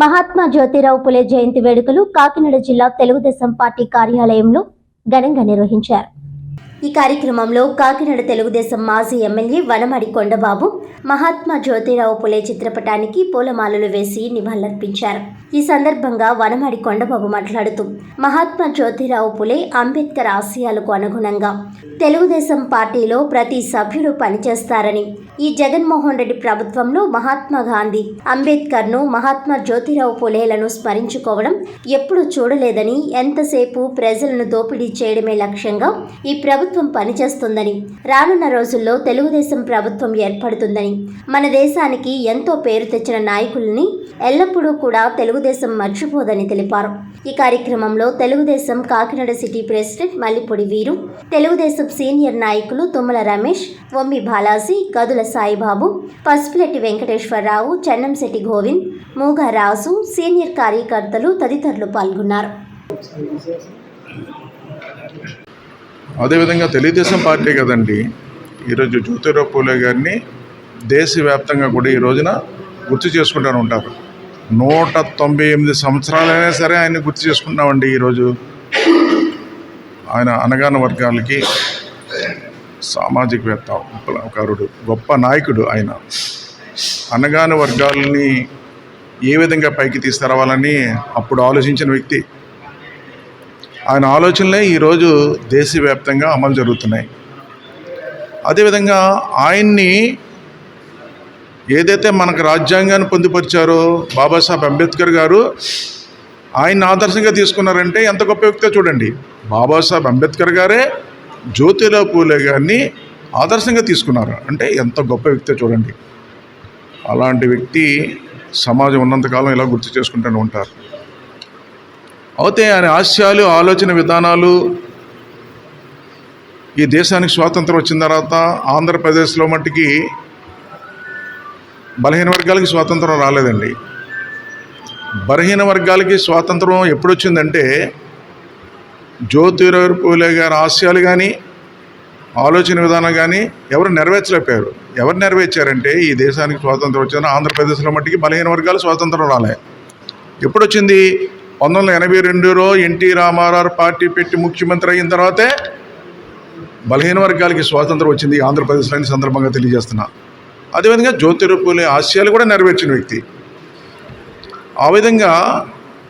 మహాత్మా జ్యోతిరావు పులే జయంతి వేడుకలు కాకినాడ జిల్లా తెలుగుదేశం పార్టీ కార్యాలయంలో ఘనంగా నిర్వహించారు. ఈ కార్యక్రమంలో కాకినాడ తెలుగుదేశం మాజీ ఎమ్మెల్యే వనమడి కొండబాబు మహాత్మా జ్యోతిరావు పులే చిత్రపటానికి పూలమాలలు వేసి నివాళులర్పించారు. ఈ సందర్భంగా వనమడి కొండబాబు మాట్లాడుతూ మహాత్మా జ్యోతిరావు పులే అంబేద్కర్ ఆశయాలకు అనుగుణంగా తెలుగుదేశం పార్టీలో ప్రతి సభ్యుడు పనిచేస్తారని ఈ జగన్మోహన్ రెడ్డి ప్రభుత్వంలో మహాత్మా గాంధీ అంబేద్కర్ను మహాత్మా జ్యోతిరావు పులేలను స్మరించుకోవడం ఎప్పుడు చూడలేదని ఎంతసేపు ప్రజలను దోపిడీ చేయడమే లక్ష్యంగా ఈ ప్రభుత్వం పనిచేస్తుందని రానున్న రోజుల్లో తెలుగుదేశం ప్రభుత్వం ఏర్పడుతుందని మన దేశానికి ఎంతో పేరు తెచ్చిన నాయకుల్ని ఎల్లప్పుడూ కూడా తెలుగుదేశం మర్చిపోదని తెలిపారు. ఈ కార్యక్రమంలో Telugu Desam Kakinada city president Mallipodi Veeru Telugu Desam senior నాయకులు తుమ్మల రమేష్ వమ్మి బాలాజీ గదుల సాయిబాబు పసుపులెట్టి వెంకటేశ్వరరావు చెన్నంశెట్టి గోవింద్ మూగ రాజు సీనియర్ కార్యకర్తలు తదితరులు పాల్గొన్నారు. అదేవిధంగా తెలుగుదేశం పార్టీ కదండి ఈరోజు జ్యోతిరావు పూలే గారిని దేశవ్యాప్తంగా కూడా ఈ రోజున గుర్తు చేసుకుంటూ ఉంటారు. నూట తొంభై ఎనిమిది సంవత్సరాలైనా సరే ఆయన గుర్తు చేసుకుంటామండి ఈరోజు. ఆయన అనగాన వర్గాలకి సామాజికవేత్త ఒకరుడు గొప్ప నాయకుడు ఆయన. అనగాన వర్గాలని ఏ విధంగా పైకి తీసుకురావాలని అప్పుడు ఆలోచించిన వ్యక్తి. ఆయన ఆలోచనలే ఈరోజు దేశవ్యాప్తంగా అమలు జరుగుతున్నాయి. అదేవిధంగా ఆయన్ని ఏదైతే మనకు రాజ్యాంగాన్ని పొందుపరిచారో బాబాసాహెబ్ అంబేద్కర్ గారు ఆయన్ని ఆదర్శంగా తీసుకున్నారంటే ఎంత గొప్ప వ్యక్తిగా చూడండి. బాబాసాహెబ్ అంబేద్కర్ గారే జ్యోతిరావు పూలే గారిని ఆదర్శంగా తీసుకున్నారు. అంటే ఎంత గొప్ప వ్యక్తి చూడండి. అలాంటి వ్యక్తి సమాజం ఉన్నంతకాలం ఇలా గుర్తు చేసుకుంటూనే ఉంటారు. అయితే ఆయన ఆశయాలు ఆలోచన విధానాలు ఈ దేశానికి స్వాతంత్రం వచ్చిన తర్వాత ఆంధ్రప్రదేశ్లో మట్టికి బలహీన వర్గాలకి స్వాతంత్రం రాలేదండి. బలహీన వర్గాలకి స్వాతంత్రం ఎప్పుడు వచ్చిందంటే జ్యోతిరావు పూలే గారి ఆశయాలు కానీ ఆలోచన విధానం కానీ ఎవరు నెరవేర్చలేపారు ఎవరు నెరవేర్చారంటే ఈ దేశానికి స్వాతంత్రం వచ్చిన ఆంధ్రప్రదేశ్లో మట్టికి బలహీన వర్గాలు స్వాతంత్రం రాలే. ఎప్పుడు వచ్చింది పంతొమ్మిది వందల ఎనభై రెండులో ఎన్టీ రామారావు పార్టీ పెట్టి ముఖ్యమంత్రి అయిన తర్వాతే బలహీన వర్గాలకి స్వాతంత్రం వచ్చింది ఈ ఆంధ్రప్రదేశ్లో అని సందర్భంగా తెలియజేస్తున్నా. అదేవిధంగా జ్యోతిరావు ఆశయాలు కూడా నెరవేర్చిన వ్యక్తి. ఆ విధంగా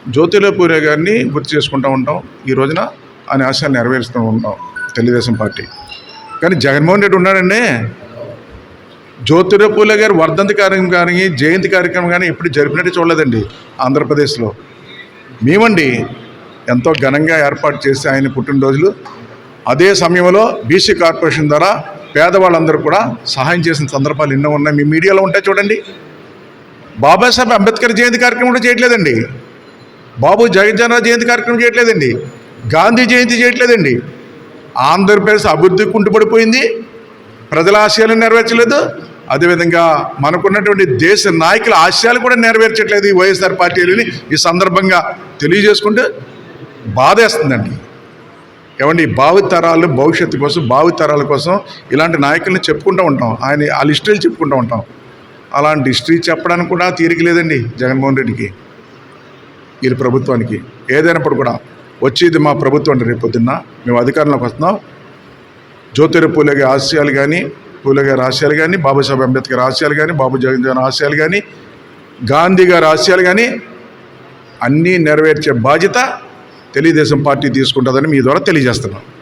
జ్యోతిరావు గారిని గుర్తు చేసుకుంటూ ఉంటాం. ఈ రోజున ఆయన ఆశయాలు నెరవేరుస్తూ ఉంటాం తెలుగుదేశం పార్టీ. కానీ జగన్మోహన్ రెడ్డి ఉన్నాడండి. జ్యోతిరావు పూలే గారు వర్ధంతి కార్యక్రమం కానీ జయంతి కార్యక్రమం కానీ ఎప్పుడు జరిపినట్టు చూడలేదండి ఆంధ్రప్రదేశ్లో. మేమండి ఎంతో ఘనంగా ఏర్పాటు చేసి ఆయన పుట్టినరోజులు. అదే సమయంలో బీసీ కార్పొరేషన్ ద్వారా పేదవాళ్ళందరూ కూడా సహాయం చేసిన సందర్భాలు ఎన్నో ఉన్నాయి. మీ మీడియాలో ఉంటాయి చూడండి. బాబాసాహెబ్ అంబేద్కర్ జయంతి కార్యక్రమం కూడా చేయట్లేదండి. బాబు జగజ్జనరావు జయంతి కార్యక్రమం చేయట్లేదండి. గాంధీ జయంతి చేయట్లేదండి. ఆంధ్రప్రదేశ్ అభివృద్ధి కుంటుపడిపోయింది. ప్రజల ఆశయాలను నెరవేర్చలేదు. అదేవిధంగా మనకున్నటువంటి దేశ నాయకుల ఆశయాలు కూడా నెరవేర్చట్లేదు ఈ వైఎస్ఆర్ పార్టీలని ఈ సందర్భంగా తెలియజేసుకుంటే బాధేస్తుందండి ఏమండి భావితరాలు భవిష్యత్తు కోసం భావితరాల కోసం ఇలాంటి నాయకుల్ని చెప్పుకుంటూ ఉంటాం. ఆయన ఆ హిస్టరీలు చెప్పుకుంటూ ఉంటాం. అలాంటి హిస్టరీ చెప్పడానికి కూడా తీరిక లేదండి జగన్మోహన్ రెడ్డికి. వీరి ప్రభుత్వానికి. ఏదైనప్పుడు కూడా వచ్చేది మా ప్రభుత్వం రేపొద్దున్న రేపు పొద్దున్న. మేము అధికారంలోకి వస్తున్నాం. జ్యోతిరావు పూలే గారి ఆశయాలు కానీ పూలే గారి ఆశయాలు కానీ బాబాసాహెబ్ అంబేద్కర్ ఆశయాలు కానీ బాబు జగన్ ఆశయాలు కానీ గాంధీ గారి ఆశయాలు కానీ అన్నీ నెరవేర్చే బాధ్యత తెలుగుదేశం పార్టీ తీసుకుంటుందని మీ ద్వారా తెలియజేస్తున్నాం.